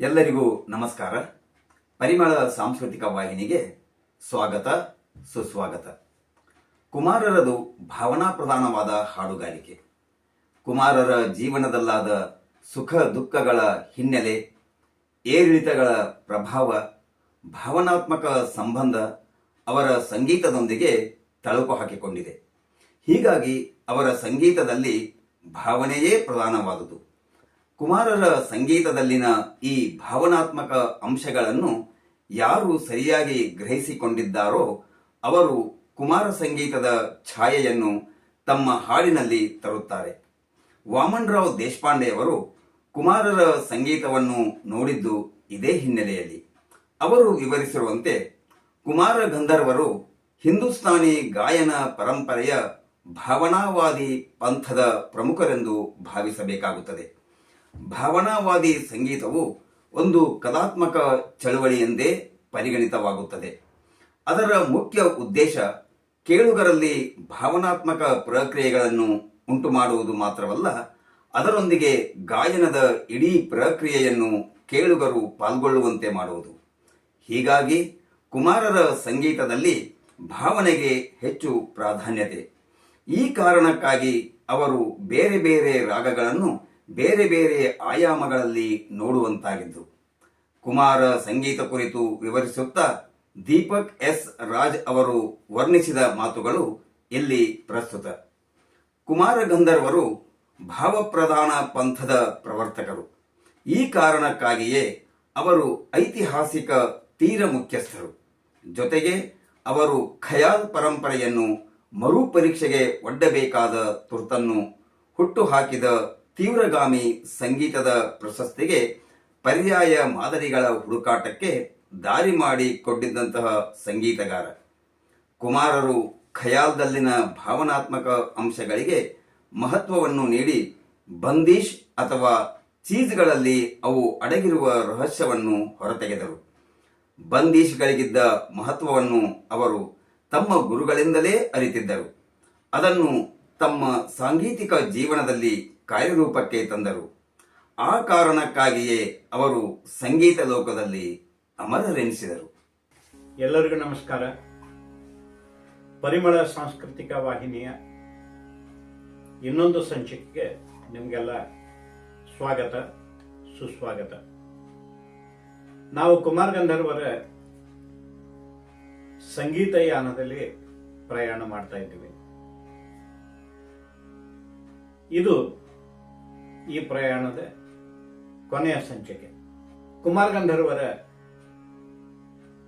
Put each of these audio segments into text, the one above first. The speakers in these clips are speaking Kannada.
ಎಲ್ಲರಿಗೂ ನಮಸ್ಕಾರ. ಪರಿಮಳ ಸಾಂಸ್ಕೃತಿಕ ವಾಹಿನಿಗೆ ಸ್ವಾಗತ, ಸುಸ್ವಾಗತ. ಕುಮಾರರದು ಭಾವನಾ ಪ್ರಧಾನವಾದ ಹಾಡುಗಾರಿಕೆ. ಕುಮಾರರ ಜೀವನದಲ್ಲಾದ ಸುಖ ದುಃಖಗಳ ಹಿನ್ನೆಲೆ, ಏರಿಳಿತಗಳ ಪ್ರಭಾವ, ಭಾವನಾತ್ಮಕ ಸಂಬಂಧ ಅವರ ಸಂಗೀತದೊಂದಿಗೆ ತಳುಕು ಹಾಕಿಕೊಂಡಿದೆ. ಹೀಗಾಗಿ ಅವರ ಸಂಗೀತದಲ್ಲಿ ಭಾವನೆಯೇ ಪ್ರಧಾನವಾದುದು. ಕುಮಾರರ ಸಂಗೀತದಲ್ಲಿನ ಈ ಭಾವನಾತ್ಮಕ ಅಂಶಗಳನ್ನು ಯಾರು ಸರಿಯಾಗಿ ಗ್ರಹಿಸಿಕೊಂಡಿದ್ದಾರೋ ಅವರು ಕುಮಾರ ಸಂಗೀತದ ಛಾಯೆಯನ್ನು ತಮ್ಮ ಹಾಡಿನಲ್ಲಿ ತರುತ್ತಾರೆ. ವಾಮನರಾವ್ ದೇಶಪಾಂಡೆಯವರು ಕುಮಾರರ ಸಂಗೀತವನ್ನು ನೋಡಿದ್ದು ಇದೇ ಹಿನ್ನೆಲೆಯಲ್ಲಿ. ಅವರು ವಿವರಿಸಿರುವಂತೆ ಕುಮಾರ ಗಂಧರ್ವರು ಹಿಂದೂಸ್ತಾನಿ ಗಾಯನ ಪರಂಪರೆಯ ಭಾವನಾವಾದಿ ಪಂಥದ ಪ್ರಮುಖರೆಂದು ಭಾವಿಸಬೇಕಾಗುತ್ತದೆ. ಭಾವನಾವಾದಿ ಸಂಗೀತವು ಒಂದು ಕಲಾತ್ಮಕ ಚಳುವಳಿಯೆಂದೇ ಪರಿಗಣಿತವಾಗುತ್ತದೆ. ಅದರ ಮುಖ್ಯ ಉದ್ದೇಶ ಕೇಳುಗರಲ್ಲಿ ಭಾವನಾತ್ಮಕ ಪ್ರಕ್ರಿಯೆಗಳನ್ನು ಉಂಟು ಮಾಡುವುದು ಮಾತ್ರವಲ್ಲ, ಅದರೊಂದಿಗೆ ಗಾಯನದ ಇಡೀ ಪ್ರಕ್ರಿಯೆಯನ್ನು ಕೇಳುಗರು ಪಾಲ್ಗೊಳ್ಳುವಂತೆ ಮಾಡುವುದು. ಹೀಗಾಗಿ ಕುಮಾರರ ಸಂಗೀತದಲ್ಲಿ ಭಾವನೆಗೆ ಹೆಚ್ಚು ಪ್ರಾಧಾನ್ಯತೆ. ಈ ಕಾರಣಕ್ಕಾಗಿ ಅವರು ಬೇರೆ ಬೇರೆ ರಾಗಗಳನ್ನು ಬೇರೆ ಬೇರೆ ಆಯಾಮಗಳಲ್ಲಿ ನೋಡುವಂತಾಗಿದ್ದು. ಕುಮಾರ ಸಂಗೀತ ಕುರಿತು ವಿವರಿಸುತ್ತಾ ದೀಪಕ್ ಎಸ್ ರಾಜ್ ಅವರು ವರ್ಣಿಸಿದ ಮಾತುಗಳು ಇಲ್ಲಿ ಪ್ರಸ್ತುತ. ಕುಮಾರ ಗಂಧರ್ವರು ಭಾವಪ್ರಧಾನ ಪಂಥದ ಪ್ರವರ್ತಕರು. ಈ ಕಾರಣಕ್ಕಾಗಿಯೇ ಅವರು ಐತಿಹಾಸಿಕ ತೀರ ಮುಖ್ಯಸ್ಥರು. ಜೊತೆಗೆ ಅವರು ಖಯಾಲ್ ಪರಂಪರೆಯನ್ನು ಮರುಪರೀಕ್ಷೆಗೆ ಒಡ್ಡಬೇಕಾದ ತುರ್ತನ್ನು ಹುಟ್ಟುಹಾಕಿದ ತೀವ್ರಗಾಮಿ ಸಂಗೀತದ ಪ್ರಶಸ್ತಿಗೆ ಪರ್ಯಾಯ ಮಾದರಿಗಳ ಹುಡುಕಾಟಕ್ಕೆ ದಾರಿ ಮಾಡಿ ಕೊಟ್ಟಿದ್ದಂತಹ ಸಂಗೀತಗಾರ. ಕುಮಾರರು ಖಯಾಲ್ದಲ್ಲಿನ ಭಾವನಾತ್ಮಕ ಅಂಶಗಳಿಗೆ ಮಹತ್ವವನ್ನು ನೀಡಿ ಬಂದೀಶ್ ಅಥವಾ ಚೀಸ್ಗಳಲ್ಲಿ ಅವು ಅಡಗಿರುವ ರಹಸ್ಯವನ್ನು ಹೊರತೆಗೆದರು. ಬಂದೀಶ್ಗಳಿಗಿದ್ದ ಮಹತ್ವವನ್ನು ಅವರು ತಮ್ಮ ಗುರುಗಳಿಂದಲೇ ಅರಿತಿದ್ದರು. ಅದನ್ನು ತಮ್ಮ ಸಾಂಗೀತಿಕ ಜೀವನದಲ್ಲಿ ಕಾರ್ಯರೂಪಕ್ಕೆ ತಂದರು. ಆ ಕಾರಣಕ್ಕಾಗಿಯೇ ಅವರು ಸಂಗೀತ ಲೋಕದಲ್ಲಿ ಅಮರರೆನಿಸಿದರು. ಎಲ್ಲರಿಗೂ ನಮಸ್ಕಾರ. ಪರಿಮಳ ಸಾಂಸ್ಕೃತಿಕ ವಾಹಿನಿಯ ಇನ್ನೊಂದು ಸಂಚಿಕೆಗೆ ನಿಮಗೆಲ್ಲ ಸ್ವಾಗತ, ಸುಸ್ವಾಗತ. ನಾವು ಕುಮಾರ್ ಗಂಧರ್ವರ ಸಂಗೀತ ಯಾನದಲ್ಲಿ ಪ್ರಯಾಣ ಮಾಡ್ತಾ ಇದ್ದೀವಿ. ಇದು ಈ ಪ್ರಯಾಣದ ಕೊನೆಯ ಸಂಚಿಕೆ. ಕುಮಾರ್ ಗಂಧರ್ವರ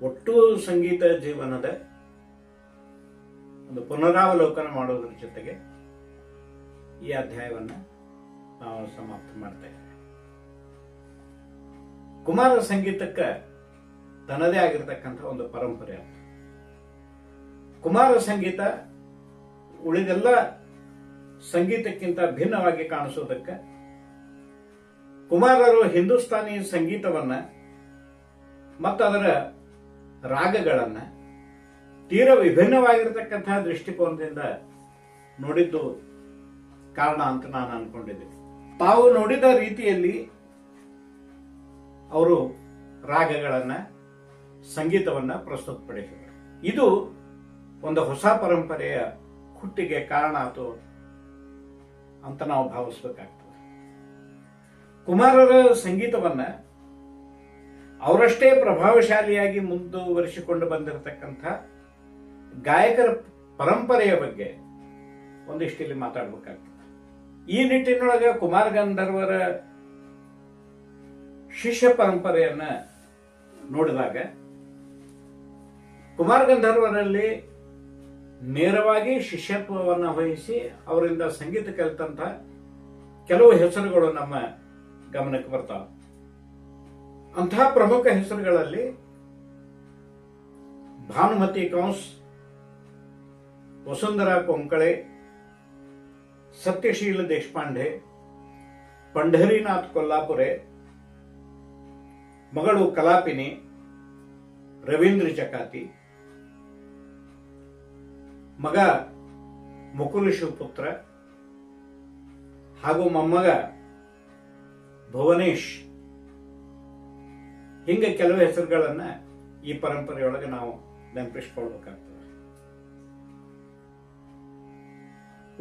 ಒಟ್ಟು ಸಂಗೀತ ಜೀವನದ ಒಂದು ಪುನರಾವಲೋಕನ ಮಾಡೋದ್ರ ಜೊತೆಗೆ ಈ ಅಧ್ಯಾಯವನ್ನು ನಾವು ಸಮಾಪ್ತ ಮಾಡ್ತಾ ಇದ್ದೇವೆ. ಕುಮಾರ ಸಂಗೀತಕ್ಕೆ ತನ್ನದೇ ಆಗಿರತಕ್ಕಂಥ ಒಂದು ಪರಂಪರೆ ಅಂತ ಕುಮಾರ ಸಂಗೀತ ಉಳಿದೆಲ್ಲ ಸಂಗೀತಕ್ಕಿಂತ ಭಿನ್ನವಾಗಿ ಕಾಣಿಸೋದಕ್ಕೆ ಕುಮಾರರು ಹಿಂದೂಸ್ತಾನಿ ಸಂಗೀತವನ್ನ ಮತ್ತು ಅದರ ರಾಗಗಳನ್ನ ತೀರ ವಿಭಿನ್ನವಾಗಿರತಕ್ಕಂತಹ ದೃಷ್ಟಿಕೋನದಿಂದ ನೋಡಿದ್ದು ಕಾರಣ ಅಂತ ನಾನು ಅನ್ಕೊಂಡಿದ್ದೀನಿ. ತಾವು ನೋಡಿದ ರೀತಿಯಲ್ಲಿ ಅವರು ರಾಗಗಳನ್ನ, ಸಂಗೀತವನ್ನ ಪ್ರಸ್ತುತಪಡಿಸಿದರು. ಇದು ಒಂದು ಹೊಸ ಪರಂಪರೆಯ ಹುಟ್ಟಿಗೆ ಕಾರಣ ಆಯಿತು ಅಂತ ನಾವು ಭಾವಿಸ್ಬೇಕಾಗ್ತದೆ. ಕುಮಾರರ ಸಂಗೀತವನ್ನ ಅವರಷ್ಟೇ ಪ್ರಭಾವಶಾಲಿಯಾಗಿ ಮುಂದುವರಿಸಿಕೊಂಡು ಬಂದಿರತಕ್ಕಂಥ ಗಾಯಕರ ಪರಂಪರೆಯ ಬಗ್ಗೆ ಒಂದಿಷ್ಟು ಇಲ್ಲಿ ಮಾತಾಡ್ಬೇಕಾಗ್ತದೆ. ಈ ನಿಟ್ಟಿನೊಳಗೆ ಕುಮಾರ ಗಂಧರ್ವರ ಶಿಷ್ಯ ಪರಂಪರೆಯನ್ನ ನೋಡಿದಾಗ ಕುಮಾರ ಗಂಧರ್ವರಲ್ಲಿ ನೇರವಾಗಿ ಶಿಷ್ಯತ್ವವನ್ನು ವಹಿಸಿ ಅವರಿಂದ ಸಂಗೀತ ಕಲಿತಂತ ಕೆಲವು ಹೆಸರುಗಳು ನಮ್ಮ ಗಮನಕ್ಕೆ ಬರ್ತಾವೆ. ಅಂತಹ ಪ್ರಮುಖ ಹೆಸರುಗಳಲ್ಲಿ ಭಾನುಮತಿ ಕಂಸ್ ವಸುಂಧರಾ ಕೊಂಕಳೆ, ಸತ್ಯಶೀಲ ದೇಶಪಾಂಡೆ, ಪಂಢರಿನಾಥ್ ಕೊಲ್ಲಾಪುರೆ, ಮಗಳು ಕಲಾಪಿನಿ, ರವೀಂದ್ರ ಚಕಾತಿ ಮಗ ಮುಕುಲ ಪುತ್ರ ಹಾಗೂ ಮೊಮ್ಮಗ ಭುವನೇಶ್. ಹಿಂಗೆ ಕೆಲವು ಹೆಸರುಗಳನ್ನ ಈ ಪರಂಪರೆಯೊಳಗೆ ನಾವು ನೆನಪಿಸ್ಕೊಳ್ಬೇಕಾಗ್ತದೆ.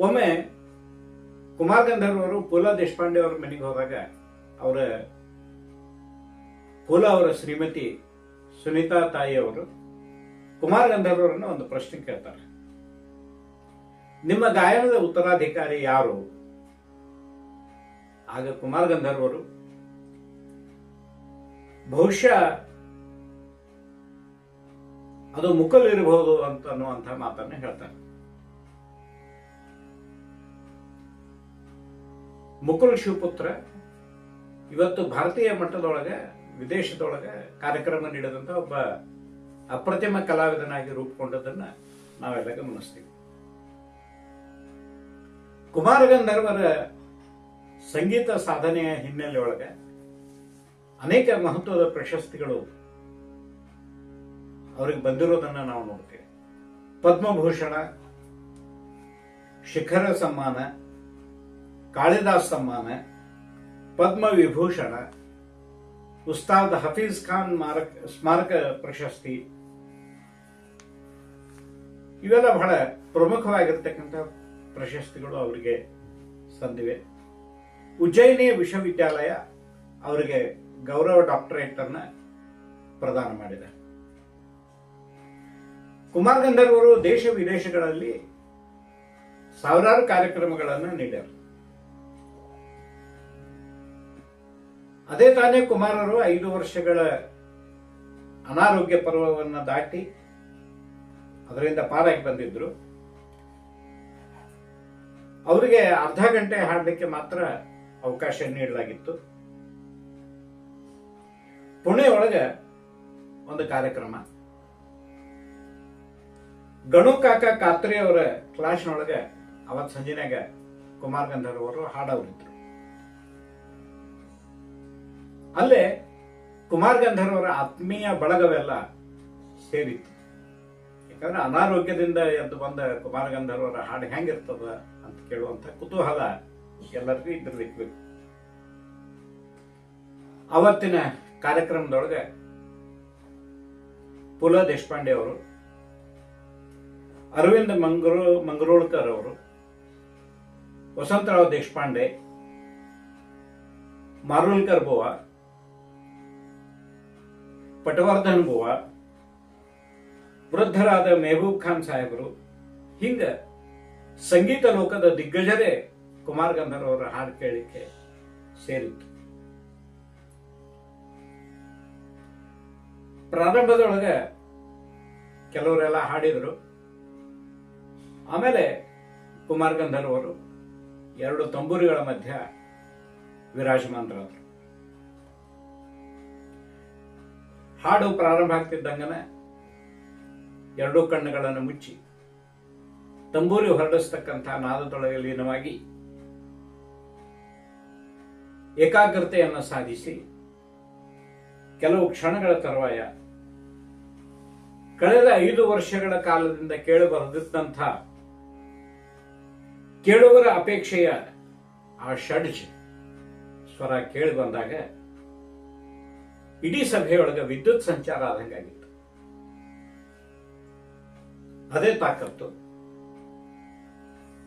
ಒಮ್ಮೆ ಕುಮಾರ್ ಗಂಧರ್ವರು ಪುಲ ದೇಶಪಾಂಡೆ ಅವ್ರ ಮನೆಗೆ ಹೋದಾಗ ಅವರ ಪುಲ ಅವರ ಶ್ರೀಮತಿ ಸುನೀತಾ ತಾಯಿಯವರು ಕುಮಾರ್ ಗಂಧರ್ವರನ್ನ ಒಂದು ಪ್ರಶ್ನೆ ಕೇಳ್ತಾರೆ. ನಿಮ್ಮ ಗಾಯನದ ಉತ್ತರಾಧಿಕಾರಿ ಯಾರು? ಆಗ ಕುಮಾರ್ ಗಂಧರ್ವರು ಬಹುಶಃ ಅದು ಮುಕಲ್ ಇರಬಹುದು ಅಂತ ಅನ್ನುವಂಥ ಮಾತನ್ನ ಹೇಳ್ತಾರೆ. ಮುಕುಲ್ ಶಿವಪುತ್ರ ಇವತ್ತು ಭಾರತೀಯ ಮಟ್ಟದೊಳಗೆ, ವಿದೇಶದೊಳಗೆ ಕಾರ್ಯಕ್ರಮ ನೀಡಿದಂಥ ಒಬ್ಬ ಅಪ್ರತಿಮ ಕಲಾವಿದನಾಗಿ ರೂಪುಗೊಂಡದನ್ನ ನಾವೆಲ್ಲ ಗಮನಿಸ್ತೀವಿ. ಕುಮಾರ ಗಂಧರ್ವರ ಸಂಗೀತ ಸಾಧನೆಯ ಹಿನ್ನೆಲೆ ಒಳಗೆ ಅನೇಕ ಮಹತ್ವದ ಪ್ರಶಸ್ತಿಗಳು ಅವರಿಗೆ ಬಂದಿರೋದನ್ನ ನಾವು ನೋಡ್ತೇವೆ. ಪದ್ಮಭೂಷಣ, ಶಿಖರ ಸಮ್ಮಾನ, ಕಾಳಿದಾಸ್ ಸಮ್ಮಾನ ಪದ್ಮ ವಿಭೂಷಣ ಉಸ್ತಾದ್ ಹಫೀಜ್ ಖಾನ್ ಮಾರಕ, ಸ್ಮಾರಕ ಪ್ರಶಸ್ತಿ. ಇವೆಲ್ಲ ಬಹಳ ಪ್ರಮುಖವಾಗಿರ್ತಕ್ಕಂಥ ಪ್ರಶಸ್ತಿಗಳು ಅವರಿಗೆ ಸಂದಿವೆ. ಉಜ್ಜಯಿನಿ ವಿಶ್ವವಿದ್ಯಾಲಯ ಅವರಿಗೆ ಗೌರವ ಡಾಕ್ಟರೇಟ್ ಅನ್ನ ಪ್ರದಾನ ಮಾಡಿದೆ. ಕುಮಾರ್ ಗಂಧರ್ವರು ದೇಶ ವಿದೇಶಗಳಲ್ಲಿ ಸಾವಿರಾರು ಕಾರ್ಯಕ್ರಮಗಳನ್ನು ನೀಡ್ಯಾರ. ಅದೇ ತಾನೇ ಕುಮಾರರು ಐದು ವರ್ಷಗಳ ಅನಾರೋಗ್ಯ ಪರ್ವವನ್ನ ದಾಟಿ ಅದರಿಂದ ಪಾರಾಗಿ ಬಂದಿದ್ರು. ಅವರಿಗೆ ಅರ್ಧ ಗಂಟೆ ಹಾಡಲಿಕ್ಕೆ ಮಾತ್ರ ಅವಕಾಶ ನೀಡಲಾಗಿತ್ತು. ಪುಣೆ ಒಳಗೆ ಒಂದು ಕಾರ್ಯಕ್ರಮ. ಗಣು ಕಾಕ ಕಾತ್ರಿ ಅವರ ಕ್ಲಾಸ್ನೊಳಗೆ ಅವತ್ ಸಂಜಿನಾಗ ಕುಮಾರ್ ಗಂಧರ್ವ ಅವರು ಹಾಡವರಿದ್ರು. ಅಲ್ಲೇ ಕುಮಾರ್ ಗಂಧರ್ವರ ಆತ್ಮೀಯ ಬಳಗವೆಲ್ಲ ಸೇರಿತ್ತು. ಯಾಕಂದ್ರೆ ಅನಾರೋಗ್ಯದಿಂದ ಎದ್ದು ಬಂದ ಕುಮಾರ ಗಂಧರ್ವರ ಹಾಡು ಹೆಂಗಿರ್ತದ ಅಂತ ಕೇಳುವಂತ ಕುತೂಹಲ ಎಲ್ಲರಿಗೂ ಇದ್ದಿರ್ಬೇಕು ಅವತ್ತಿನ ಕಾರ್ಯಕ್ರಮದೊಳಗೆ ಪುಲ ದೇಶಪಾಂಡೆ ಅವರು, ಅರವಿಂದ ಮಂಗರು, ಮಂಗರೋಳ್ಕರ್ ಅವರು, ವಸಂತರಾವ್ ದೇಶಪಾಂಡೆ, ಮಾರುಲ್ಕರ್ ಬುವ, ಪಟವರ್ಧನ್ ಬುವ, ವೃದ್ಧರಾದ ಮೆಹಬೂಬ್ ಖಾನ್ ಸಾಹೇಬರು, ಹಿಂಗ ಸಂಗೀತ ಲೋಕದ ದಿಗ್ಗಜರೇ ಕುಮಾರ್ ಗಂಧರ್ವ ಅವರ ಹಾಡು ಕೇಳಲಿಕ್ಕೆ ಸೇರಿತ್ತು. ಪ್ರಾರಂಭದೊಳಗೆ ಕೆಲವರೆಲ್ಲ ಹಾಡಿದರು. ಆಮೇಲೆ ಕುಮಾರ್ ಗಂಧರ್ವರು ಎರಡು ತಂಬೂರಿಗಳ ಮಧ್ಯ ವಿರಾಜಮಾನರಾದರು. ಹಾಡು ಪ್ರಾರಂಭ ಆಗ್ತಿದ್ದಂಗನೆ ಎರಡೂ ಕಣ್ಣುಗಳನ್ನು ಮುಚ್ಚಿ ತಂಬೂರಿ ಹೊರಡಿಸ್ತಕ್ಕಂಥ ನಾದದೊಳಗೆ ಲೀನವಾಗಿ ಏಕಾಗ್ರತೆಯನ್ನು ಸಾಧಿಸಿ ಕೆಲವು ಕ್ಷಣಗಳ ತರುವಾಯ ಕಳೆದ ಐದು ವರ್ಷಗಳ ಕಾಲದಿಂದ ಕೇಳಿ ಬರೆದಿದ್ದಂಥ ಕೇಳುವರ ಅಪೇಕ್ಷೆಯ ಆ ಷಡ್ಜ್ ಸ್ವರ ಕೇಳಿ ಬಂದಾಗ ಇಡೀ ಸಭೆಯೊಳಗೆ ವಿದ್ಯುತ್ ಸಂಚಾರ ಆದಂಗಾಗಿತ್ತು ಅದೇ ತಾಕತ್ತು,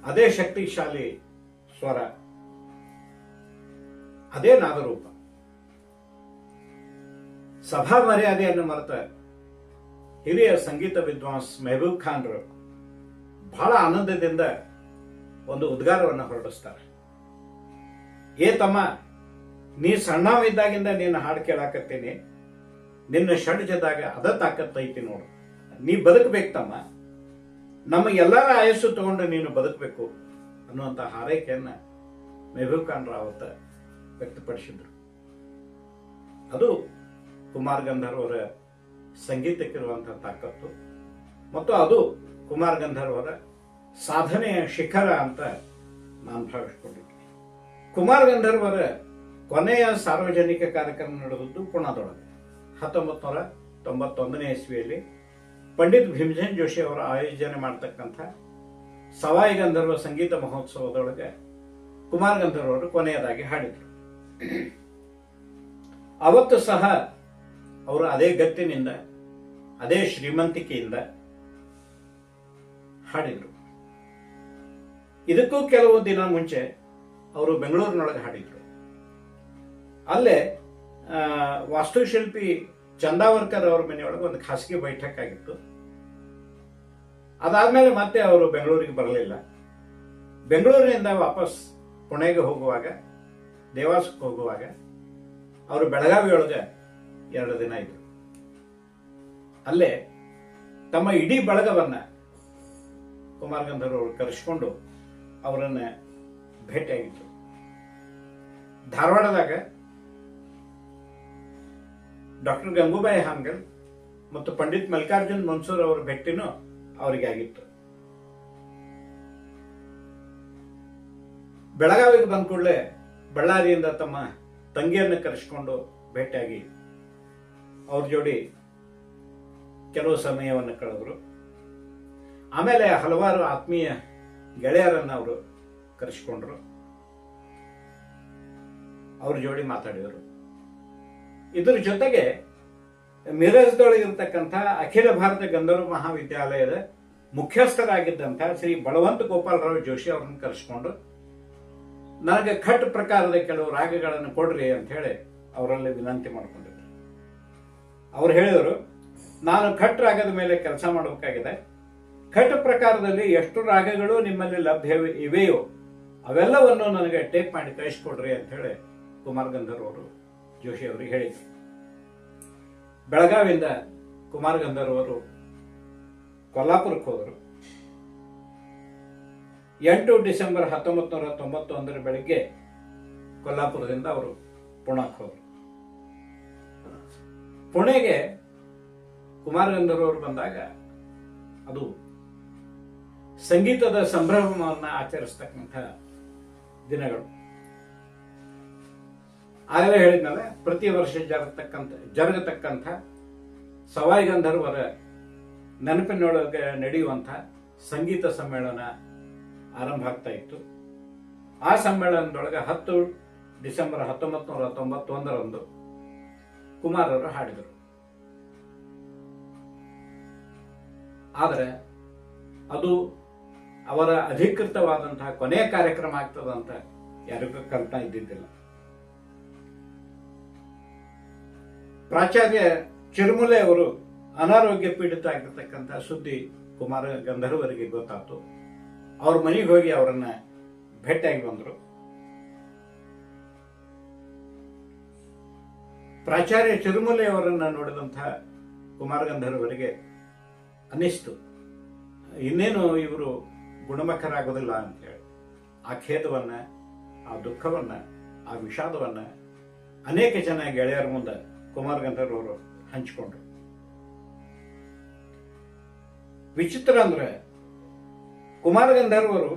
ಅದೇ ಶಕ್ತಿಶಾಲಿ ಸ್ವರ. ಅದೇ ನಾಗರೂಪ. ಸಭಾ ಮರ್ಯಾದೆಯನ್ನು ಮರೆತ ಹಿರಿಯ ಸಂಗೀತ ವಿದ್ವಾಂಸ್ ಮೆಹಬೂಬ್ ಖಾನ್ರು ಬಹಳ ಆನಂದದಿಂದ ಒಂದು ಉದ್ಗಾರವನ್ನು ಹೊರಡಿಸ್ತಾರೆ. ಏ ತಮ್ಮ, ನೀ ಸಣ್ಣವಿದ್ದಾಗಿಂದ ನೀನು ಹಾಡು ಕೇಳಾಕತ್ತೀನಿ. ನಿನ್ನ ಷಡ್ಜದಾಗ ಅದ ತಾಕತ್ತೈತಿ ನೋಡು. ನೀ ಬದುಕಬೇಕು ತಮ್ಮ. ನಮ್ಮ ಎಲ್ಲರ ಆಯಸ್ಸು ತಗೊಂಡು ನೀನು ಬದುಕಬೇಕು ಅನ್ನುವಂಥ ಹಾರೈಕೆಯನ್ನ ಮೆಹಬೂಬ್ ಖಾನ್ ರಾವತ್ ವ್ಯಕ್ತಪಡಿಸಿದ್ರು. ಅದು ಕುಮಾರ್ ಗಂಧರ್ವರ ಸಂಗೀತಕ್ಕಿರುವಂತಹ ತಾಕತ್ತು ಮತ್ತು ಅದು ಕುಮಾರ್ ಗಂಧರ್ವರ ಸಾಧನೆಯ ಶಿಖರ ಅಂತ ನಾನು ಭಾವಿಸ್ಕೊಂಡಿದ್ದೀನಿ. ಕುಮಾರ್ ಗಂಧರ್ವರ ಕೊನೆಯ ಸಾರ್ವಜನಿಕ ಕಾರ್ಯಕ್ರಮ ನಡೆದದ್ದು ಪುಣಾದೊಳಗೆ ಹತ್ತೊಂಬತ್ತು ನೂರ ತೊಂಬತ್ತೊಂದನೇ ಇಸ್ವಿಯಲ್ಲಿ ಪಂಡಿತ್ ಭೀಮಸೇನ್ ಜೋಶಿ ಅವರ ಆಯೋಜನೆ ಮಾಡತಕ್ಕಂಥ ಸವಾಯಿ ಗಂಧರ್ವ ಸಂಗೀತ ಮಹೋತ್ಸವದೊಳಗೆ ಕುಮಾರ್ ಗಂಧರ್ವರು ಕೊನೆಯದಾಗಿ ಹಾಡಿದರು. ಅವತ್ತು ಸಹ ಅವರು ಅದೇ ಗತ್ತಿನಿಂದ, ಅದೇ ಶ್ರೀಮಂತಿಕೆಯಿಂದ ಹಾಡಿದರು. ಇದಕ್ಕೂ ಕೆಲವು ದಿನ ಮುಂಚೆ ಅವರು ಬೆಂಗಳೂರಿನೊಳಗೆ ಹಾಡಿದರು. ಅಲ್ಲೇ ವಾಸ್ತುಶಿಲ್ಪಿ ಚಂದಾವರ್ಕರ್ ಅವ್ರ ಮನೆಯೊಳಗೆ ಒಂದು ಖಾಸಗಿ ಬೈಠಕ್ ಆಗಿತ್ತು ಅದಾದ್ಮೇಲೆ ಮತ್ತೆ ಅವರು ಬೆಂಗಳೂರಿಗೆ ಬರಲಿಲ್ಲ. ಬೆಂಗಳೂರಿನಿಂದ ವಾಪಸ್ ಪುಣೆಗೆ ಹೋಗುವಾಗ ದೇವಾಸಕ್ಕೆ ಹೋಗುವಾಗ ಅವರು ಬೆಳಗಾವಿ ಒಳಗೆ ಎರಡು ದಿನ ಇದ್ರು. ಅಲ್ಲೇ ತಮ್ಮ ಇಡೀ ಬಳಗವನ್ನ ಕುಮಾರ್ ಗಂಧರ್ವ ಅವರು ಕರೆಸಿಕೊಂಡು ಅವರನ್ನ ಭೇಟಿಯಾಗಿತ್ತು ಧಾರವಾಡದಾಗ ಡಾಕ್ಟರ್ ಗಂಗೂಬಾಯಿ ಹಾನ್ಗಲ್ ಮತ್ತು ಪಂಡಿತ್ ಮಲ್ಲಿಕಾರ್ಜುನ್ ಮನ್ಸೂರ್ ಅವರ ಭೇಟಿನೂ ಅವರಿಗೆ ಆಗಿತ್ತು. ಬೆಳಗಾವಿಗೆ ಬಂದ ಕೂಡಲೇ ಬಳ್ಳಾರಿಯಿಂದ ತಮ್ಮ ತಂಗಿಯನ್ನು ಕರೆಸ್ಕೊಂಡು ಭೇಟಿಯಾಗಿ ಅವ್ರ ಜೋಡಿ ಕೆಲವು ಸಮಯವನ್ನು ಕಳೆದರು. ಆಮೇಲೆ ಹಲವಾರು ಆತ್ಮೀಯ ಗೆಳೆಯರನ್ನ ಅವರು ಕರೆಸ್ಕೊಂಡ್ರು. ಅವ್ರ ಜೋಡಿ ಮಾತಾಡಿದರು. ಇದರ ಜೊತೆಗೆ ಮಿರಜ್ದೊಳಗಿರ್ತಕ್ಕಂಥ ಅಖಿಲ ಭಾರತ ಗಂಧರ್ವ ಮಹಾವಿದ್ಯಾಲಯದ ಮುಖ್ಯಸ್ಥರಾಗಿದ್ದಂಥ ಶ್ರೀ ಬಳವಂತ ಗೋಪಾಲರಾವ್ ಜೋಶಿ ಅವರನ್ನು ಕರೆಸಿಕೊಂಡು ನನಗೆ ಖಟ್ ಪ್ರಕಾರದ ಕೆಲವು ರಾಗಗಳನ್ನು ಕೊಡ್ರಿ ಅಂತ ಹೇಳಿ ಅವರಲ್ಲಿ ವಿನಂತಿ ಮಾಡಿಕೊಂಡಿದ್ರು. ಅವ್ರು ಹೇಳಿದರು, ನಾನು ಖಟ್ ರಾಗದ ಮೇಲೆ ಕೆಲಸ ಮಾಡಬೇಕಾಗಿದೆ. ಖಟ್ ಪ್ರಕಾರದಲ್ಲಿ ಎಷ್ಟು ರಾಗಗಳು ನಿಮ್ಮಲ್ಲಿ ಲಭ್ಯ ಇವೆಯೋ ಅವೆಲ್ಲವನ್ನು ನನಗೆ ಟೇಪ್ ಮಾಡಿ ಕಳಿಸ್ಕೊಡ್ರಿ ಅಂತ ಹೇಳಿ ಕುಮಾರ್ ಗಂಧರ್ವ ಅವರು ಜೋಶಿ ಅವರಿಗೆ ಹೇಳಿದ್ರು. ಬೆಳಗಾವಿಯಿಂದ ಕುಮಾರ್ ಗಂಧರ್ವ ಅವರು ಕೊಲ್ಲಾಪುರಕ್ಕೆ ಹೋದರು. ಎಂಟು ಡಿಸೆಂಬರ್ ಹತ್ತೊಂಬತ್ತು ನೂರ ತೊಂಬತ್ತೊಂದರ ಬೆಳಗ್ಗೆ ಕೊಲ್ಲಾಪುರದಿಂದ ಅವರು ಪುಣಕ್ಕೆ ಹೋದರು. ಪುಣೆಗೆ ಕುಮಾರ ಗಂಧರ್ವ ಅವರು ಬಂದಾಗ ಅದು ಸಂಗೀತದ ಸಂಭ್ರಮವನ್ನು ಆಚರಿಸ್ತಕ್ಕಂಥ ದಿನಗಳು. ಆಗಲೇ ಹೇಳಿದ್ನಲ್ಲ, ಪ್ರತಿ ವರ್ಷ ಜರಗತಕ್ಕಂಥ ಜರುಗತಕ್ಕಂಥ ಸವಾಯಿ ಗಂಧರ್ವರ ನೆನಪಿನೊಳಗೆ ನಡೆಯುವಂಥ ಸಂಗೀತ ಸಮ್ಮೇಳನ ಆರಂಭ ಆಗ್ತಾ ಇತ್ತು ಆ ಸಮ್ಮೇಳನದೊಳಗೆ ಹತ್ತು ಡಿಸೆಂಬರ್ ಹತ್ತೊಂಬತ್ತು ನೂರ ತೊಂಬತ್ತೊಂದರಂದು ಕುಮಾರರು ಹಾಡಿದರು. ಆದರೆ ಅದು ಅವರ ಅಧಿಕೃತವಾದಂತಹ ಕೊನೆಯ ಕಾರ್ಯಕ್ರಮ ಆಗ್ತದಂತ ಯಾರಿಗೂ ಕಲ್ತಾ ಇದ್ದಿದ್ದಿಲ್ಲ. ಪ್ರಾಚಾರ್ಯ ಚಿರುಮುಲೆ ಅವರು ಅನಾರೋಗ್ಯ ಪೀಡಿತ ಆಗಿರ್ತಕ್ಕಂಥ ಸುದ್ದಿ ಕುಮಾರ ಗಂಧರ್ವರಿಗೆ ಗೊತ್ತಾಯ್ತು. ಅವ್ರ ಮನೆಗೆ ಹೋಗಿ ಅವರನ್ನ ಭೇಟಿಯಾಗಿ ಬಂದರು. ಪ್ರಾಚಾರ್ಯ ಚಿರುಮಲೆ ಅವರನ್ನ ನೋಡಿದಂತಹ ಕುಮಾರ ಗಂಧರ್ವರಿಗೆ ಅನ್ನಿಸ್ತು. ಇನ್ನೇನು ಇವರು ಗುಣಮುಖರಾಗೋದಿಲ್ಲ ಅಂತ ಹೇಳಿ. ಆ ಖೇದವನ್ನ, ಆ ದುಃಖವನ್ನ, ಆ ವಿಷಾದವನ್ನ ಅನೇಕ ಜನ ಗೆಳೆಯರ ಮುಂದೆ ಕುಮಾರಗಂಧರ್ವರು ಹಂಚಿಕೊಂಡ್ರು. ವಿಚಿತ್ರ ಅಂದ್ರೆ ಕುಮಾರ ಗಂಧರ್ವರು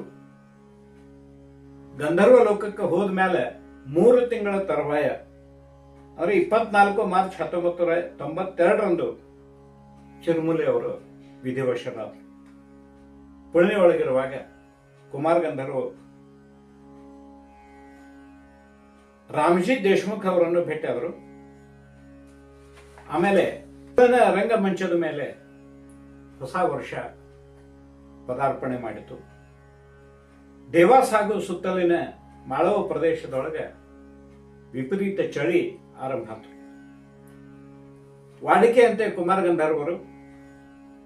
ಗಂಧರ್ವ ಲೋಕಕ್ಕೆ ಹೋದ ಮೇಲೆ ಮೂರು ತಿಂಗಳ ತರುವಾಯ ಅಂದ್ರೆ ಇಪ್ಪತ್ನಾಲ್ಕು ಮಾರ್ಚ್ ಹತ್ತೊಂಬತ್ತು ನೂರ ತೊಂಬತ್ತೆರಡರಂದು ಚಿರುಮುಲೆ ಅವರು ವಿಧಿವಶರಾದರು ಪುಣೆ ಒಳಗಿರುವಾಗ ಕುಮಾರ್ ಗಂಧರ್ವ ರಾಮಜಿ ದೇಶ್ಮುಖ್ ಅವರನ್ನು ಭೇಟಿಯಾದರು ಆಮೇಲೆ ರಂಗಮಂಚದ ಮೇಲೆ ಹೊಸ ವರ್ಷ ಪದಾರ್ಪಣೆ ಮಾಡಿತು. ದೇವಾಸ್ ಹಾಗೂ ಸುತ್ತಲಿನ ಮಾಳವ ಪ್ರದೇಶದೊಳಗೆ ವಿಪರೀತ ಚಳಿ ಆರಂಭ ಆಯಿತು ವಾಡಿಕೆಯಂತೆ ಕುಮಾರ ಗಂಧರ್ವರು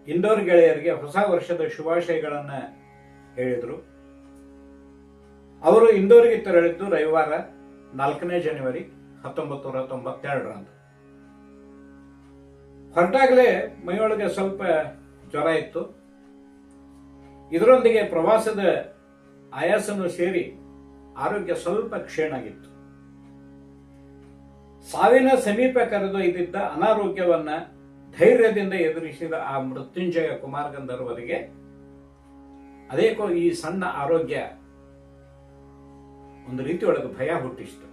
ಇಂದೋರ್ ಗೆಳೆಯರಿಗೆ ಹೊಸ ವರ್ಷದ ಶುಭಾಶಯಗಳನ್ನ ಹೇಳಿದರು. ಅವರು ಇಂದೋರಿಗೆ ತೆರಳಿದ್ದು ರವಿವಾರ ನಾಲ್ಕನೇ ಜನವರಿ ಹತ್ತೊಂಬತ್ತು ನೂರ ತೊಂಬತ್ತೆರಡರಂದು. ಹೊರಟಾಗಲೇ ಮೈಯೊಳಗೆ ಸ್ವಲ್ಪ ಜ್ವರ ಇತ್ತು. ಇದರೊಂದಿಗೆ ಪ್ರವಾಸದ ಆಯಾಸನು ಸೇರಿ ಆರೋಗ್ಯ ಸ್ವಲ್ಪ ಕ್ಷೀಣ ಆಗಿತ್ತು ಸಾವಿನ ಸಮೀಪ ಕರೆದೊಯ್ದಿದ್ದ ಅನಾರೋಗ್ಯವನ್ನ ಧೈರ್ಯದಿಂದ ಎದುರಿಸಿದ ಆ ಮೃತ್ಯುಂಜಯ ಕುಮಾರ್ ಗಂಧರ್ವರಿಗೆ ಅದೇಕೋ ಈ ಸಣ್ಣ ಆರೋಗ್ಯ ಒಂದು ರೀತಿಯೊಳಗೆ ಭಯ ಹುಟ್ಟಿಸಿತು.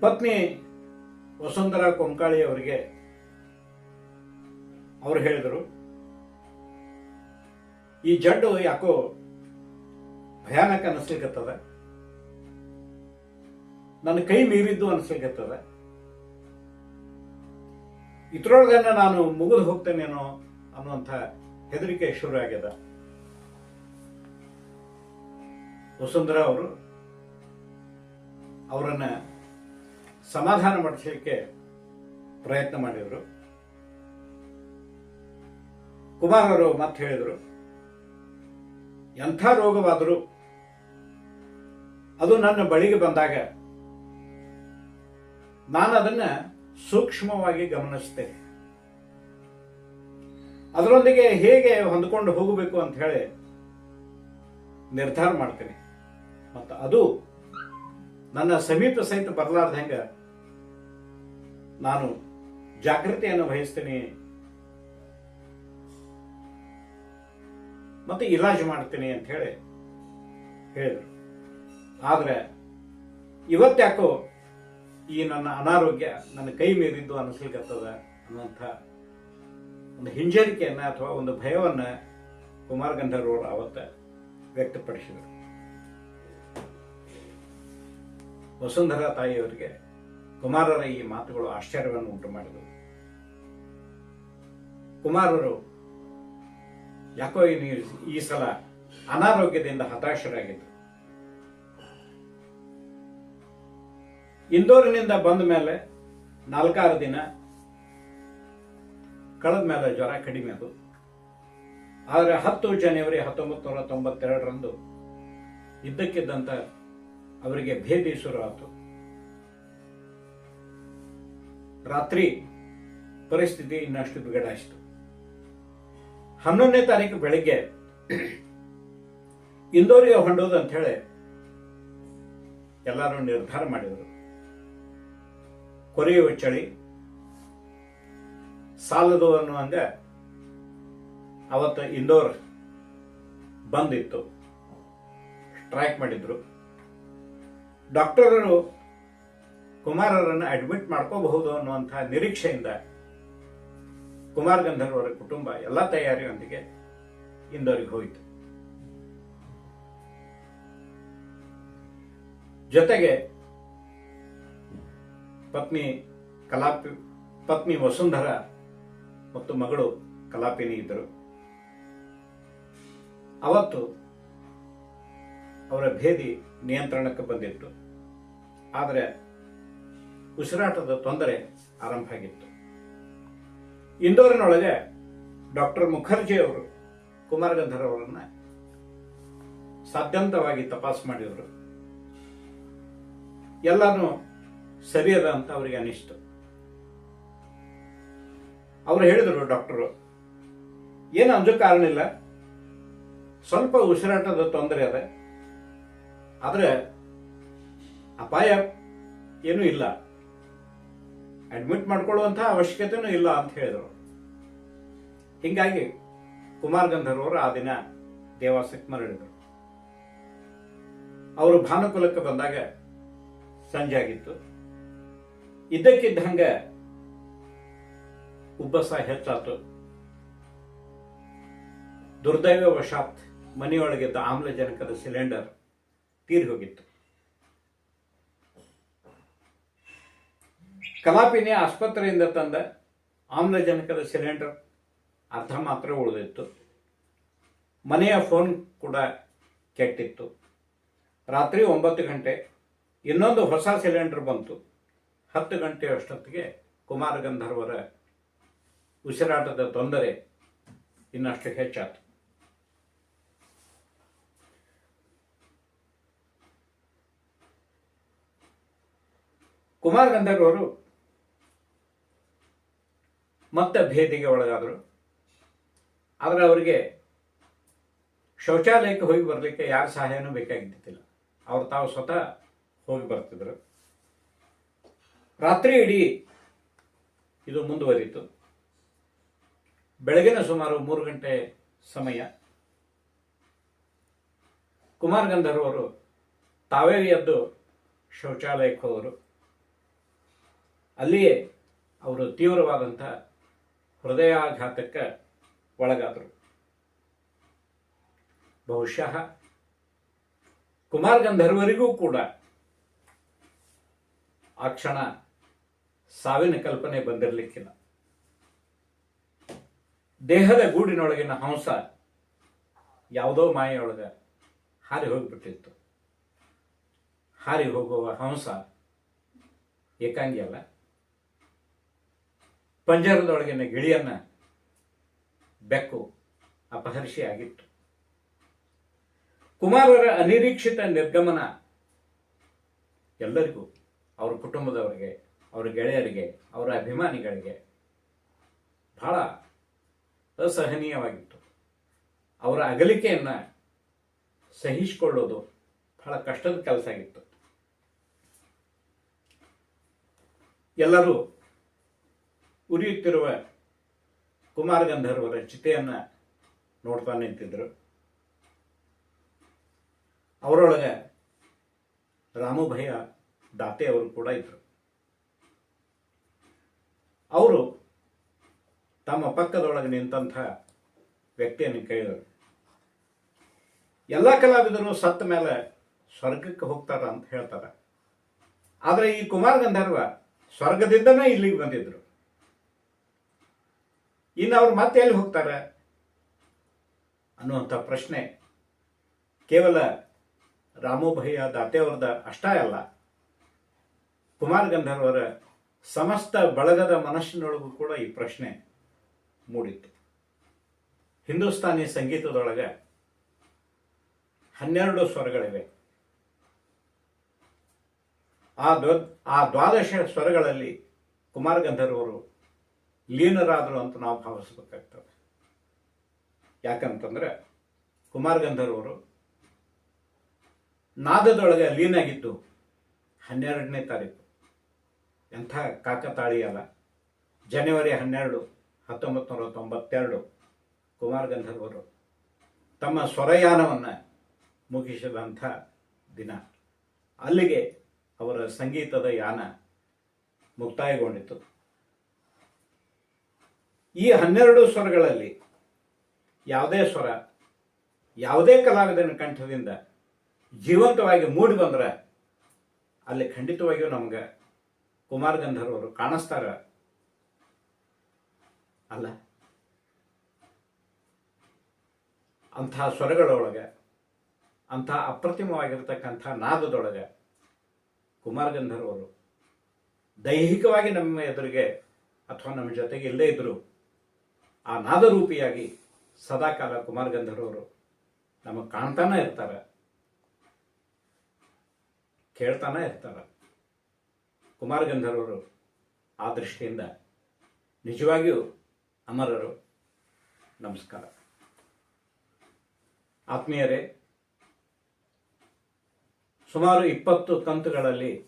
ಪತ್ನಿ ವಸುಂಧರಾ ಕೊಂಕಾಳಿ ಅವರಿಗೆ ಅವರು ಹೇಳಿದರು ಈ ಜಡ್ಡು ಯಾಕೋ ಭಯಾನಕ ಅನಿಸ್ಲಿಕ್ಕತ್ತದ ನನ್ನ ಕೈ ಮೀರಿದ್ದು ಅನಿಸ್ಲಿಕ್ಕತ್ತದ ಇದ್ರೊಳಗನ್ನ ನಾನು ಮುಗಿದು ಹೋಗ್ತೇನೇನೋ ಅನ್ನುವಂಥ ಹೆದರಿಕೆ ಶುರು ಆಗ್ಯದ. ವಸುಂಧರ ಅವರು ಅವರನ್ನ ಸಮಾಧಾನ ಮಾಡಿಸಲಿಕ್ಕೆ ಪ್ರಯತ್ನ ಮಾಡಿದರು. ಕುಮಾರ್ ಅವರು ಮತ್ತೆ ಹೇಳಿದರು ಎಂಥ ರೋಗವಾದರೂ ಅದು ನನ್ನ ಬಳಿಗೆ ಬಂದಾಗ ನಾನು ಅದನ್ನ ಸೂಕ್ಷ್ಮವಾಗಿ ಗಮನಿಸ್ತೇನೆ. ಅದರೊಂದಿಗೆ ಹೇಗೆ ಹೊಂದ್ಕೊಂಡು ಹೋಗಬೇಕು ಅಂತ ಹೇಳಿ ನಿರ್ಧಾರ ಮಾಡ್ತೇನೆ. ಮತ್ತು ಅದು ನನ್ನ ಸಮೀಪ ಸಹಿತ ಬರಲಾರ್ದಂಗ ನಾನು ಜಾಗೃತಿಯನ್ನು ವಹಿಸ್ತೀನಿ ಮತ್ತೆ ಇಲಾಜ್ ಮಾಡ್ತೀನಿ ಅಂತ ಹೇಳಿ ಹೇಳಿದರು. ಆದರೆ ಇವತ್ತ್ಯಾಕೋ ಈ ನನ್ನ ಅನಾರೋಗ್ಯ ನನ್ನ ಕೈ ಮೀರಿದ್ದು ಅನಿಸ್ಲಿಕ್ಕತ್ತದ ಅನ್ನುವಂಥ ಒಂದು ಹಿಂಜರಿಕೆಯನ್ನ ಅಥವಾ ಒಂದು ಭಯವನ್ನ ಕುಮಾರ್ ಗಂಧರ್ವರು ಅವತ್ತ ವ್ಯಕ್ತಪಡಿಸಿದರು. ವಸುಂಧರಾ ತಾಯಿಯವರಿಗೆ ಕುಮಾರರ ಈ ಮಾತುಗಳು ಆಶ್ಚರ್ಯವನ್ನು ಉಂಟು ಮಾಡಿದವು ಕುಮಾರರು ಯಾಕೋ ಈ ಸಲ ಅನಾರೋಗ್ಯದಿಂದ ಹತಾಶರಾಗಿದ್ದರು ಇಂದೋರಿನಿಂದ ಬಂದ ಮೇಲೆ ನಾಲ್ಕಾರು ದಿನ ಕಳೆದ ಮೇಲೆ ಜ್ವರ ಕಡಿಮೆ ಅದು. ಆದರೆ ಹತ್ತು ಜನವರಿ ಹತ್ತೊಂಬತ್ತು ನೂರ ತೊಂಬತ್ತೆರಡರಂದು ಇದ್ದಕ್ಕಿದ್ದಂತ ಅವರಿಗೆ ಭೇದಿ ಶುರುವಾಯಿತು. ರಾತ್ರಿ ಪರಿಸ್ಥಿತಿ ಇನ್ನಷ್ಟು ಬಿಗಡಾಯಿತು ಹನ್ನೊಂದನೇ ತಾರೀಕು ಬೆಳಿಗ್ಗೆ ಇಂದೋರಿಗೆ ಹೊಂಡೋದು ಅಂತ ಹೇಳಿ ಎಲ್ಲರೂ ನಿರ್ಧಾರ ಮಾಡಿದರು. ಕೊರೆಯುವ ಚಳಿ, ಸಾಲದು ಅನ್ನುವಂಗ ಅವತ್ತು ಇಂದೋರ್ ಬಂದಿತ್ತು. ಸ್ಟ್ರೈಕ್ ಮಾಡಿದ್ರು. ಡಾಕ್ಟರರು ಕುಮಾರರನ್ನು ಅಡ್ಮಿಟ್ ಮಾಡ್ಕೋಬಹುದು ಅನ್ನುವಂಥ ನಿರೀಕ್ಷೆಯಿಂದ ಕುಮಾರ್ ಗಂಧರ್ವರ ಕುಟುಂಬ ಎಲ್ಲ ತಯಾರಿಯೊಂದಿಗೆ ಇಂದೋರಿಗೆ ಹೋಯಿತು. ಜೊತೆಗೆ ಪತ್ನಿ ಕಲಾಪಿ, ಪತ್ನಿ ವಸುಂಧರ ಮತ್ತು ಮಗಳು ಕಲಾಪಿನಿ ಇದ್ದರು. ಅವತ್ತು ಅವರ ಭೇದಿ ನಿಯಂತ್ರಣಕ್ಕೆ ಬಂದಿತ್ತು. ಆದರೆ ಉಸಿರಾಟದ ತೊಂದರೆ ಆರಂಭ ಆಗಿತ್ತು. ಇಂದೋರಿನೊಳಗೆ ಡಾಕ್ಟರ್ ಮುಖರ್ಜಿ ಅವರು, ಕುಮಾರ್ ಗಂಧರ್ ಅವರನ್ನ ಸಾಧ್ಯಂತವಾಗಿ ತಪಾಸ್ ಮಾಡಿದರು. ಎಲ್ಲಾನು ಸರಿಯದ ಅಂತ ಅವರಿಗೆ ಅನಿಸ್ತು. ಅವರು ಹೇಳಿದರು ಡಾಕ್ಟರು, ಏನು ಅಂಜೋ ಕಾರಣ ಇಲ್ಲ? ಸ್ವಲ್ಪ ಉಸಿರಾಟದ ತೊಂದರೆ ಅದ, ಆದರೆ ಅಪಾಯ ಏನೂ ಇಲ್ಲ. ಅಡ್ಮಿಟ್ ಮಾಡ್ಕೊಳ್ಳುವಂತಹ ಅವಶ್ಯಕತೆನೂ ಇಲ್ಲ ಅಂತ ಹೇಳಿದರು. ಹಿಂಗಾಗಿ ಕುಮಾರ್ ಗಂಧರ್ವರು ಆ ದಿನ ದೇವಾಸಕ್ಕೆ ಮರಳಿದರು. ಅವರು ಭಾನುಕುಲಕ್ಕೆ ಬಂದಾಗ ಸಂಜೆ ಆಗಿತ್ತು. ಇದ್ದಕ್ಕಿದ್ದಂಗೆ ಉಬ್ಬಸ ಹೆಚ್ಚಾತು. ದುರ್ದೈವವಶಾತ್ ಮನೆಯೊಳಗಿದ್ದ ಆಮ್ಲಜನಕದ ಸಿಲಿಂಡರ್ ತೀರಿ ಹೋಗಿತ್ತು. ಕಲಾಪಿನಿ ಆಸ್ಪತ್ರೆಯಿಂದ ತಂದ ಆಮ್ಲಜನಕದ ಸಿಲಿಂಡರ್ ಅರ್ಧ ಮಾತ್ರ ಉಳಿದಿತ್ತು. ಮನೆಯ ಫೋನ್ ಕೂಡ ಕೆಟ್ಟಿತ್ತು. ರಾತ್ರಿ ಒಂಬತ್ತು ಗಂಟೆ ಇನ್ನೊಂದು ಹೊಸ ಸಿಲಿಂಡರ್ ಬಂತು. ಹತ್ತು ಗಂಟೆ ಅಷ್ಟೊತ್ತಿಗೆ ಕುಮಾರ ಗಂಧರ್ವರ ಉಸಿರಾಟದ ತೊಂದರೆ ಇನ್ನಷ್ಟು ಹೆಚ್ಚಾತು. ಕುಮಾರ ಗಂಧರ್ವರು ಮತ್ತೆ ಭೇದಿಗೆ ಒಳಗಾದರು. ಆದರೆ ಅವರಿಗೆ ಶೌಚಾಲಯಕ್ಕೆ ಹೋಗಿ ಬರಲಿಕ್ಕೆ ಯಾರ ಸಹಾಯನೂ ಬೇಕಾಗಿದ್ದಿಲ್ಲ ಅವ್ರು ತಾವು ಸ್ವತಃ ಹೋಗಿ ಬರ್ತಿದ್ರು. ರಾತ್ರಿ ಇಡೀ ಇದು ಮುಂದುವರಿತು. ಬೆಳಗಿನ ಸುಮಾರು ಮೂರು ಗಂಟೆ ಸಮಯ. ಕುಮಾರ್ ಗಂಧರ್ವರು ತಾವೇ ಎದ್ದು ಶೌಚಾಲಯಕ್ಕೆ ಹೋದರು. ಅಲ್ಲಿಯೇ ಅವರು ತೀವ್ರವಾದಂಥ ಹೃದಯಾಘಾತಕ್ಕೆ ಒಳಗಾದರು. ಬಹುಶಃ ಕುಮಾರ್ ಗಂಧರ್ವರಿಗೂ ಕೂಡ ಆ ಕ್ಷಣ ಸಾವಿನ ಕಲ್ಪನೆ ಬಂದಿರಲಿಕ್ಕಿಲ್ಲ. ದೇಹದ ಗೂಡಿನೊಳಗಿನ ಹಂಸ ಯಾವುದೋ ಮಾಯೆಯೊಳಗೆ ಹಾರಿ ಹೋಗಿಬಿಟ್ಟಿತ್ತು. ಹಾರಿ ಹೋಗುವ ಹಂಸ ಏಕಾಂಗಿ ಅಲ್ಲ. ಪಂಜರದೊಳಗಿನ ಗಿಳಿಯನ್ನ ಬೆಕ್ಕು ಅಪಹರಿಸಿ ಆಗಿತ್ತು ಕುಮಾರರ ಅನಿರೀಕ್ಷಿತ ನಿರ್ಗಮನ ಎಲ್ಲರಿಗೂ, ಅವರ ಕುಟುಂಬದವರಿಗೆ, ಅವರ ಗೆಳೆಯರಿಗೆ, ಅವರ ಅಭಿಮಾನಿಗಳಿಗೆ ಬಹಳ ಅಸಹನೀಯವಾಗಿತ್ತು. ಅವರ ಅಗಲಿಕೆಯನ್ನ ಸಹಿಸಿಕೊಳ್ಳೋದು ಬಹಳ ಕಷ್ಟದ ಕೆಲಸ ಆಗಿತ್ತು. ಎಲ್ಲರೂ ಉರಿಯುತ್ತಿರುವ ಕುಮಾರ ಗಂಧರ್ವರ ಚಿತೆಯನ್ನ ನೋಡ್ತಾ ನಿಂತಿದ್ರು. ಅವರೊಳಗೆ ರಾಮುಭಯ್ಯ ದಾತೆ ಅವರು ಕೂಡ ಇದ್ರು. ಅವರು ತಮ್ಮ ಪಕ್ಕದೊಳಗೆ ನಿಂತಹ ವ್ಯಕ್ತಿಯನ್ನು ಕೇಳಿದರು. ಎಲ್ಲ ಕಲಾವಿದರು ಸತ್ತ ಮೇಲೆ ಸ್ವರ್ಗಕ್ಕೆ ಹೋಗ್ತಾರ ಅಂತ ಹೇಳ್ತಾರೆ. ಆದರೆ ಈ ಕುಮಾರ ಗಂಧರ್ವ ಸ್ವರ್ಗದಿಂದನೇ ಇಲ್ಲಿಗೆ ಬಂದಿದ್ರು. ಇನ್ನು ಅವ್ರು ಮತ್ತೆ ಎಲ್ಲಿ ಹೋಗ್ತಾರೆ? ಅನ್ನುವಂಥ ಪ್ರಶ್ನೆ ಕೇವಲ ರಾಮೋಭಯ್ಯ ದಾತೆಯವ್ರದ ಅಷ್ಟೇ ಅಲ್ಲ. ಕುಮಾರ್ ಗಂಧರ್ವರ ಸಮಸ್ತ ಬಳಗದ ಮನಸ್ಸಿನೊಳಗೂ ಕೂಡ ಈ ಪ್ರಶ್ನೆ ಮೂಡಿತ್ತು. ಹಿಂದೂಸ್ತಾನಿ ಸಂಗೀತದೊಳಗೆ ಹನ್ನೆರಡು ಸ್ವರಗಳಿವೆ. ಆ ದ್ವ ಆ ದ್ವಾದಶ ಸ್ವರಗಳಲ್ಲಿ ಕುಮಾರ್ ಗಂಧರ್ವರು ಲೀನರಾದರು ಅಂತ ನಾವು ಭಾವಿಸಬೇಕಾಗ್ತದೆ. ಯಾಕಂತಂದ್ರೆ ಕುಮಾರ್ ಗಂಧರ್ವರು ನಾದದೊಳಗೆ ಲೀನಾಗಿದ್ದು ಹನ್ನೆರಡನೇ ತಾರೀಕು. ಎಂಥ ಕಾಕತಾಳಿಯಲ್ಲ ಜನವರಿ ಹನ್ನೆರಡು, ಹತ್ತೊಂಬತ್ತು ನೂರ ತೊಂಬತ್ತೆರಡು ಕುಮಾರ ಗಂಧರ್ವರು ತಮ್ಮ ಸ್ವರಯಾನವನ್ನು ಮುಗಿಸಿದಂಥ ದಿನ. ಅಲ್ಲಿಗೆ ಅವರ ಸಂಗೀತದ ಯಾನ ಮುಕ್ತಾಯಗೊಂಡಿತು. ಈ ಹನ್ನೆರಡು ಸ್ವರಗಳಲ್ಲಿ ಯಾವುದೇ ಸ್ವರ, ಯಾವುದೇ ಕಲಾವಿದನ ಕಂಠದಿಂದ ಜೀವಂತವಾಗಿ ಮೂಡಿ ಬಂದ್ರೆ ಅಲ್ಲಿ ಖಂಡಿತವಾಗಿಯೂ ನಮ್ಗೆ ಕುಮಾರ ಗಂಧರ್ವರು ಕಾಣಿಸ್ತಾರ. ಅಲ್ಲ? ಅಂಥ ಸ್ವರಗಳೊಳಗೆ, ಅಂಥ ಅಪ್ರತಿಮವಾಗಿರ್ತಕ್ಕಂಥ ನಾದದೊಳಗೆ ಕುಮಾರ ಗಂಧರ್ವರು ದೈಹಿಕವಾಗಿ ನಮ್ಮ ಎದುರಿಗೆ ಅಥವಾ ನಮ್ಮ ಜೊತೆಗೆ ಇಲ್ಲದೇ ಇದ್ದರು ಆ ನಾದರೂಪಿಯಾಗಿ ಸದಾಕಾಲ ಕುಮಾರ ಗಂಧರ್ವರು ನಮಗೆ ಕಾಣ್ತಾನೆ ಇರ್ತಾರೆ. ಕೇಳ್ತಾನೆ ಇರ್ತಾರೆ. ಕುಮಾರ ಗಂಧರ್ವರು ಆ ದೃಷ್ಟಿಯಿಂದ ನಿಜವಾಗಿಯೂ ಅಮರರು. ನಮಸ್ಕಾರ. ಆತ್ಮೀಯರೇ, ಸುಮಾರು ಇಪ್ಪತ್ತು ಕಂತುಗಳಲ್ಲಿ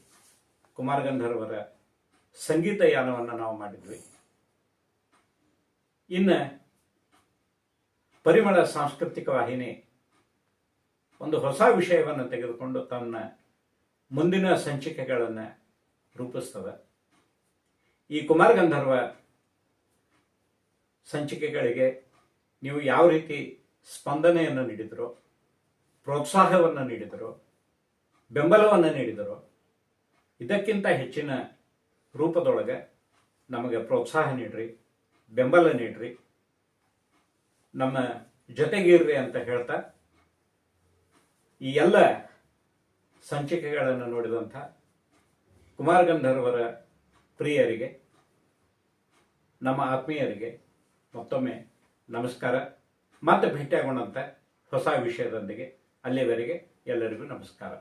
ಕುಮಾರ ಗಂಧರ್ವರ ಸಂಗೀತ ಯಾನವನ್ನು ನಾವು ಮಾಡಿದ್ವಿ. ಇನ್ನು ಪರಿಮಳ ಸಾಂಸ್ಕೃತಿಕ ವಾಹಿನಿ ಒಂದು ಹೊಸ ವಿಷಯವನ್ನು ತೆಗೆದುಕೊಂಡು ತನ್ನ ಮುಂದಿನ ಸಂಚಿಕೆಗಳನ್ನು ರೂಪಿಸ್ತದೆ. ಈ ಕುಮಾರ ಗಂಧರ್ವ ಸಂಚಿಕೆಗಳಿಗೆ ನೀವು ಯಾವ ರೀತಿ ಸ್ಪಂದನೆಯನ್ನು ನೀಡಿದರೋ, ಪ್ರೋತ್ಸಾಹವನ್ನು ನೀಡಿದರೋ, ಬೆಂಬಲವನ್ನು ನೀಡಿದರೋ, ಇದಕ್ಕಿಂತ ಹೆಚ್ಚಿನ ರೂಪದೊಳಗೆ ನಮಗೆ ಪ್ರೋತ್ಸಾಹ ನೀಡ್ರಿ. ಬೆಂಬಲ ನೀಡ್ರಿ. ನಮ್ಮ ಜೊತೆಗಿರ್ರಿ ಅಂತ ಹೇಳ್ತಾ, ಈ ಎಲ್ಲ ಸಂಚಿಕೆಗಳನ್ನು ನೋಡಿದಂಥ ಕುಮಾರ ಗಂಧರ್ವರ ಪ್ರಿಯರಿಗೆ, ನಮ್ಮ ಆತ್ಮೀಯರಿಗೆ ಮತ್ತೊಮ್ಮೆ ನಮಸ್ಕಾರ. ಮತ್ತೆ ಭೇಟಿಯಾಗೋಣಂತ ಹೊಸ ವಿಷಯದೊಂದಿಗೆ ಅಲ್ಲಿವರೆಗೆ ಎಲ್ಲರಿಗೂ ನಮಸ್ಕಾರ.